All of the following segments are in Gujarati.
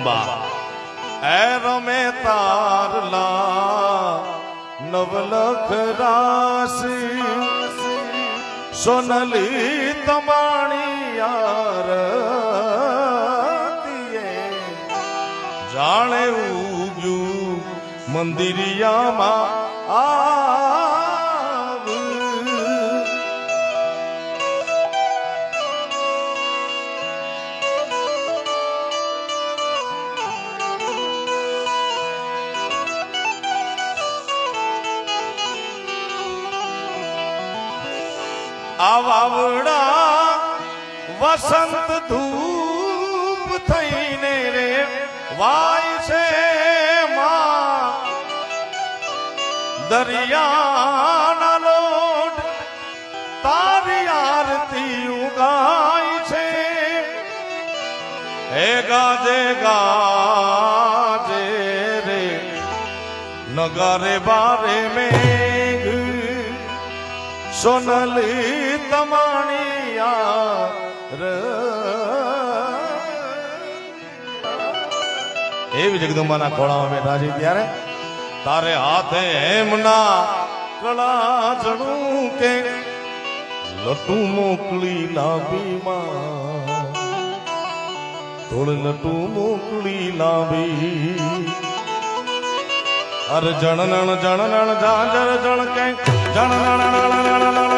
જગદંબા એ રમે તારલા નવલખ રાશી. સોનલી તમાણી યાર જાણે ઉગ્યું મંદિરિયામાં આવ વાવડા વસંત ધૂપ થઈને રે વાય છે દરિયાના લોટ તારી આરતી ઉગાય છે. હે ગાજે ગાજે રે, નગરે બારે મેઘ સોનલી તમાણિયા એવી જગદંબાના ખોળામાં બેઠા છે ત્યારે તારે હાથે એમના કળા જણું કે લટુ મોકલી લાવી માં થોડ લટુ મોકલી લાવી અર જણનણ જણનણ જાજર જણ કે જણનણ જણનણ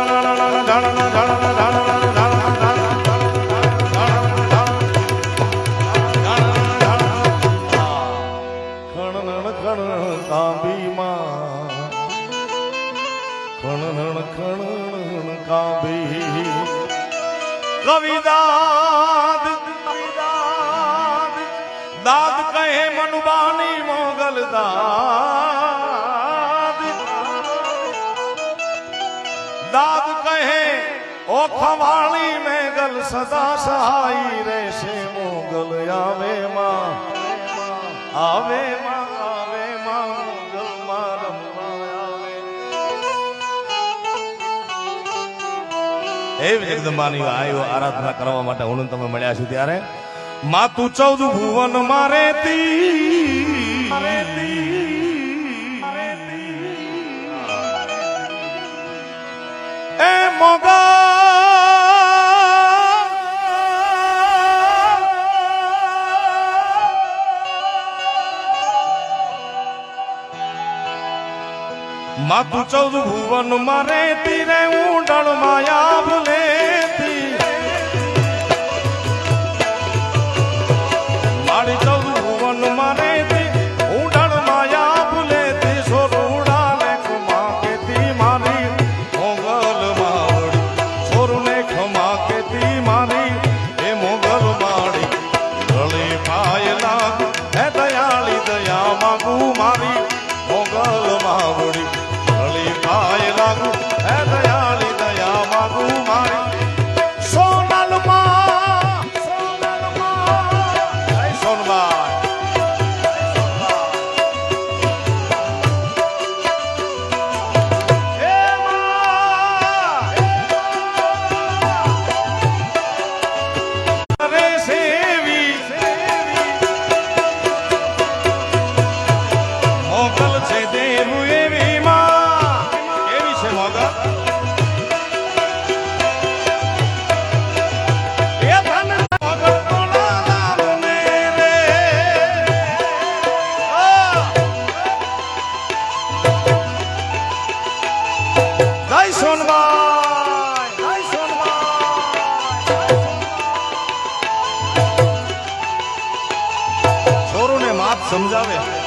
જણનણ ખણનણ ઓ મેં ગલ સદા સહાય રહેશે, મોગલ આવે માં. આવે માં આવે માં, મોગલ માં જગદંબાની આયો આરાધના કરવા માટે હું તમે મળ્યા છું ત્યારે. માતું ચૌદ ભુવન મારે એ મોગા માતું ચૌદ ભુવન મારે તીરે ઊંડણ માયા ભૂલેતી મારી ચૌદ ભુવન મારે માયા ભૂલેતી સોરુડા ને ખમા કેતી મારી, મોગલ માવડી સોરુને ખમા કેતી મારી, એ મોગલ માડી ગળી પાય હે દયાળી, દયા માગુ મારી, મોગલ માવડી ಸಾಗು સમજાવે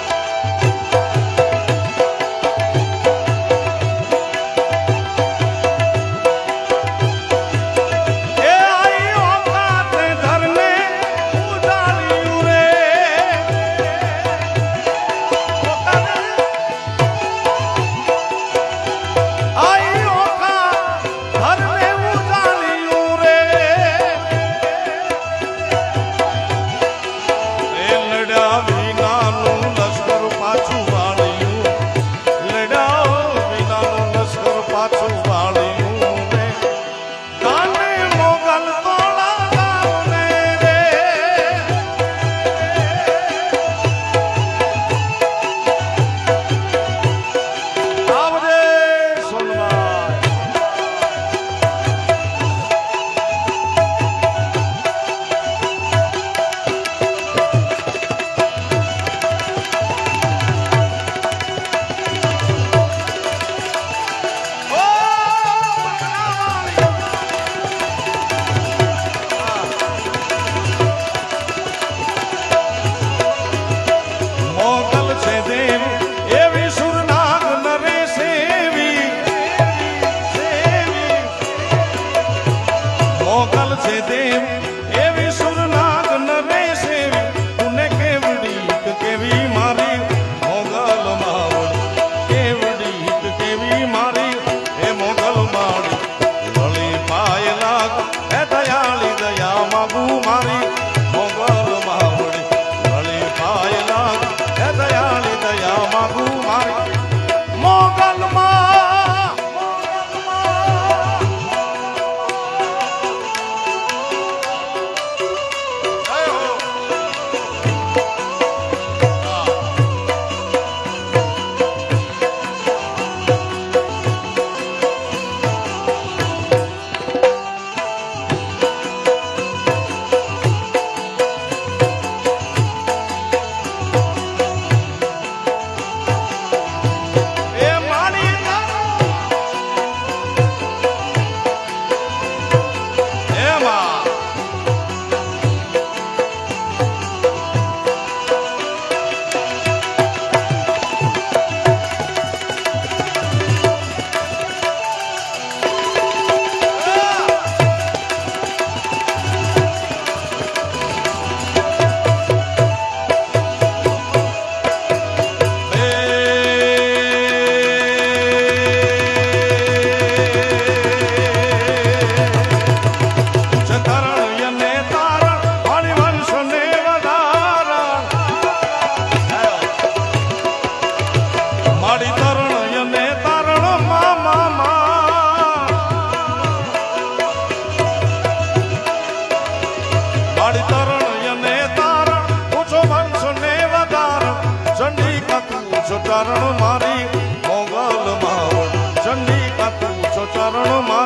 તું છો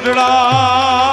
ગાઢડા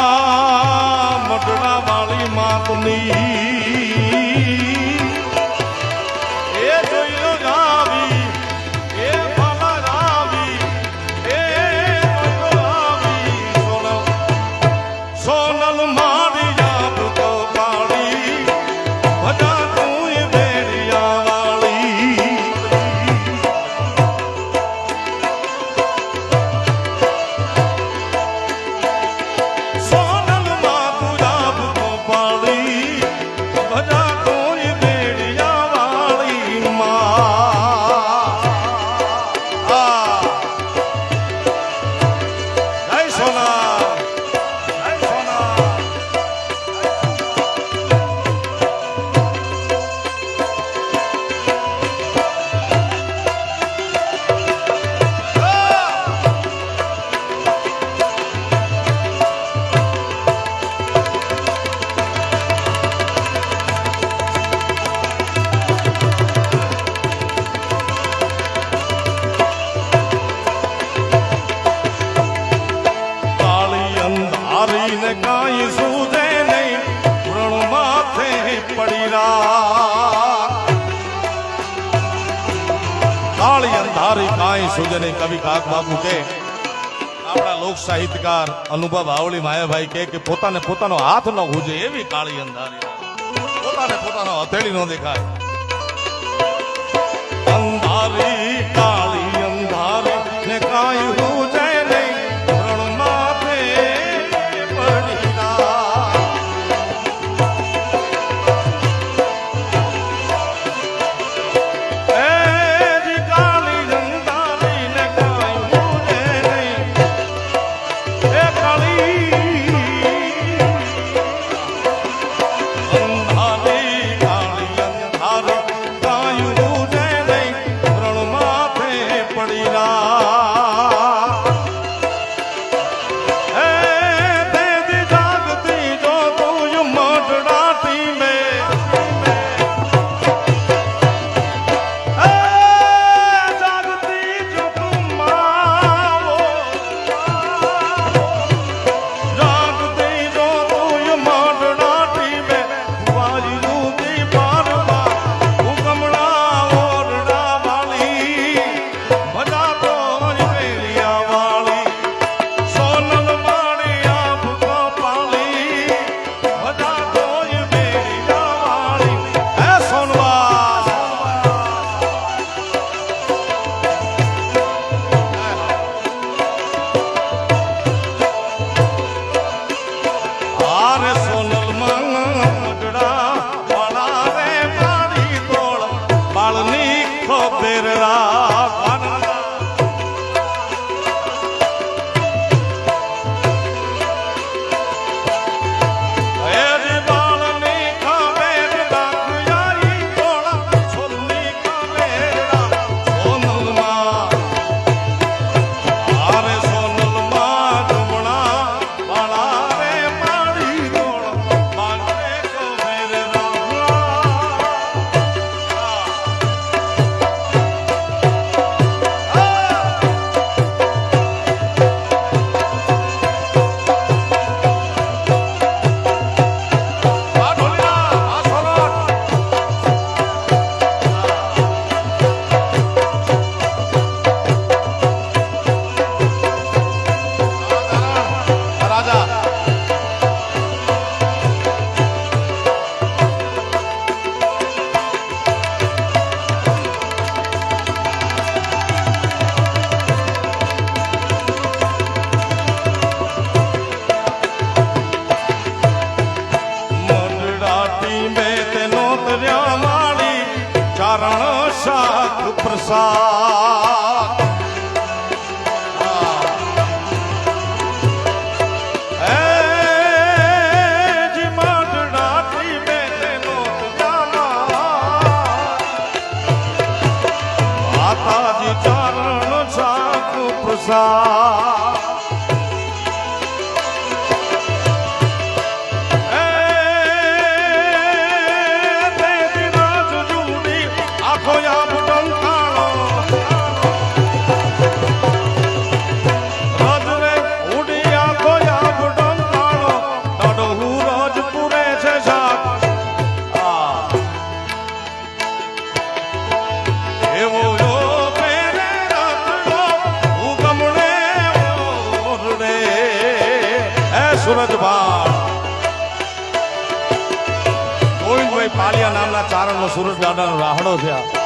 અનુભવ આવળી માયાભાઈ કહે કે પોતાને પોતાનો હાથ ન ખૂજે એવી કાળી અંધારી પોતાને પોતાનો હથેળી ન દેખાય. અંધારી, કાળી અંધારી ને કાંઈ 사. 对啊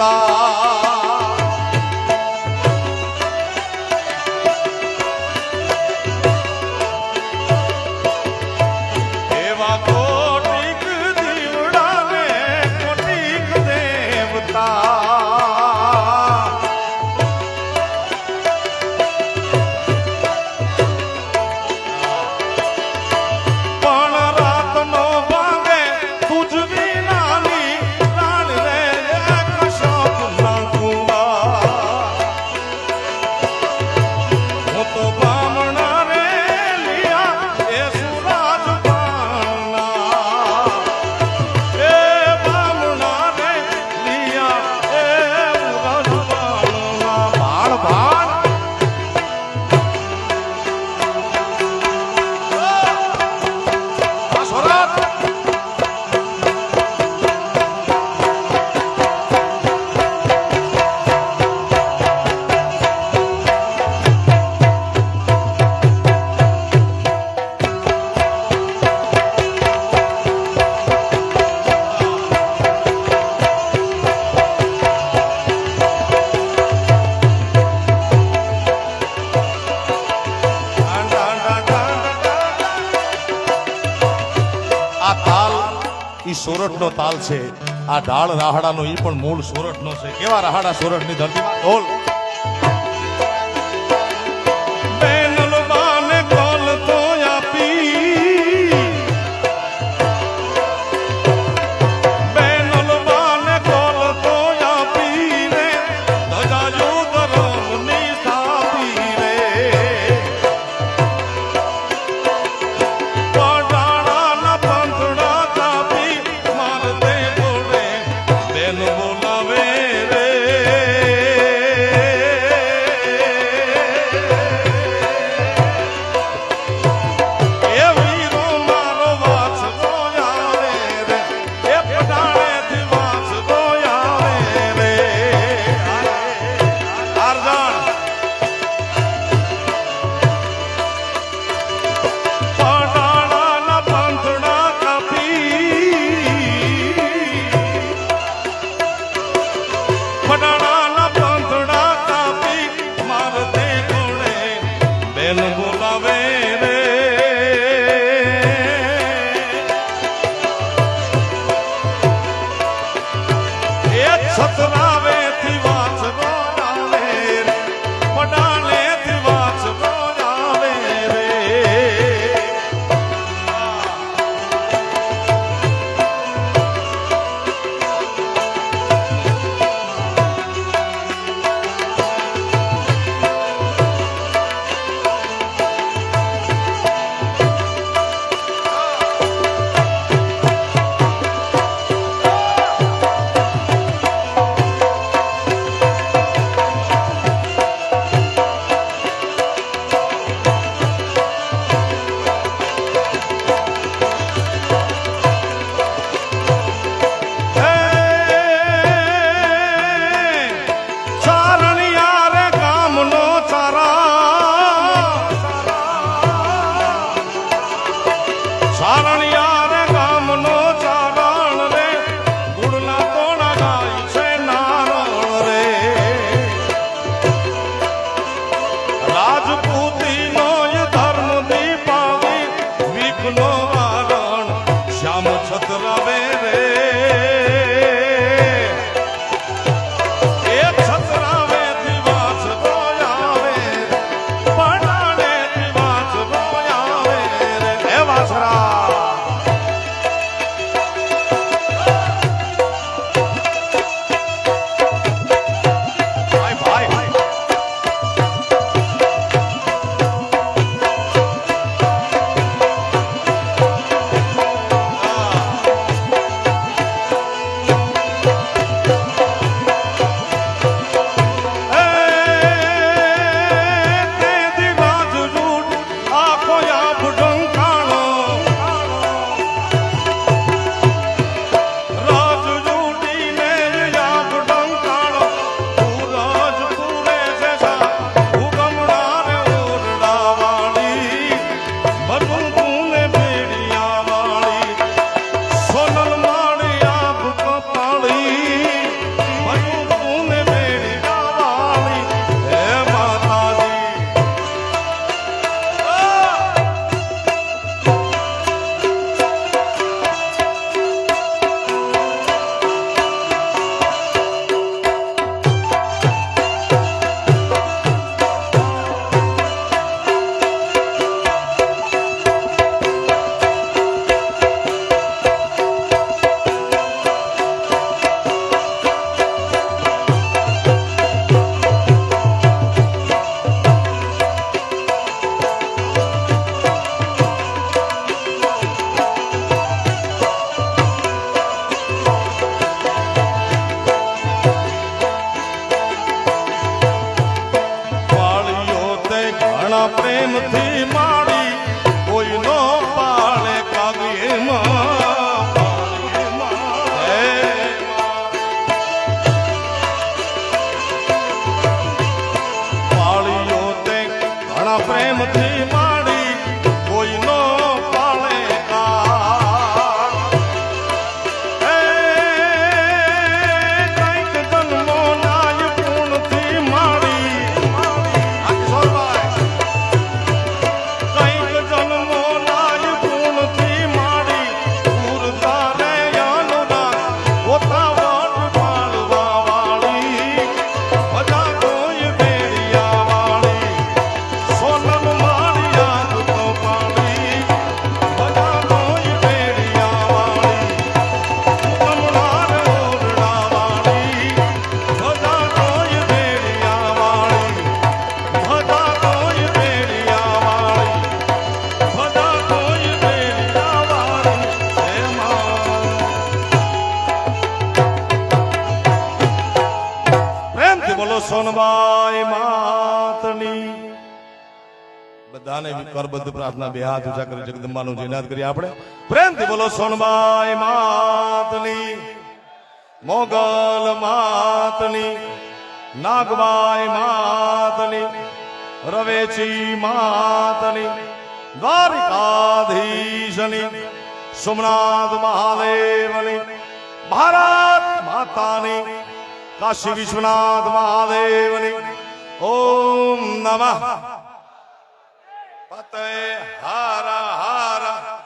바 તાલ છે. આ ઢાળ રાહડાનો એ પણ મૂળ સોરઠનો છે. કેવા રાહડા સોરઠની ધરતીમાં? ઢોલ. કરબદ્ધ પ્રાર્થના બે હાથ ઊંચા કરી જગદંબાનો જયનાથ કરી આપણે. પ્રેમથી બોલો, સોનબાઈ માતની, મોગલ માતની, નાગબાઈ માતની, રવેચી માતની, દ્વારિકાધીશની, સોમનાથ મહાદેવની, ભારત માતાની, કાશી વિશ્વનાથ મહાદેવની, ઓમ નમઃ. પતય હારા હારા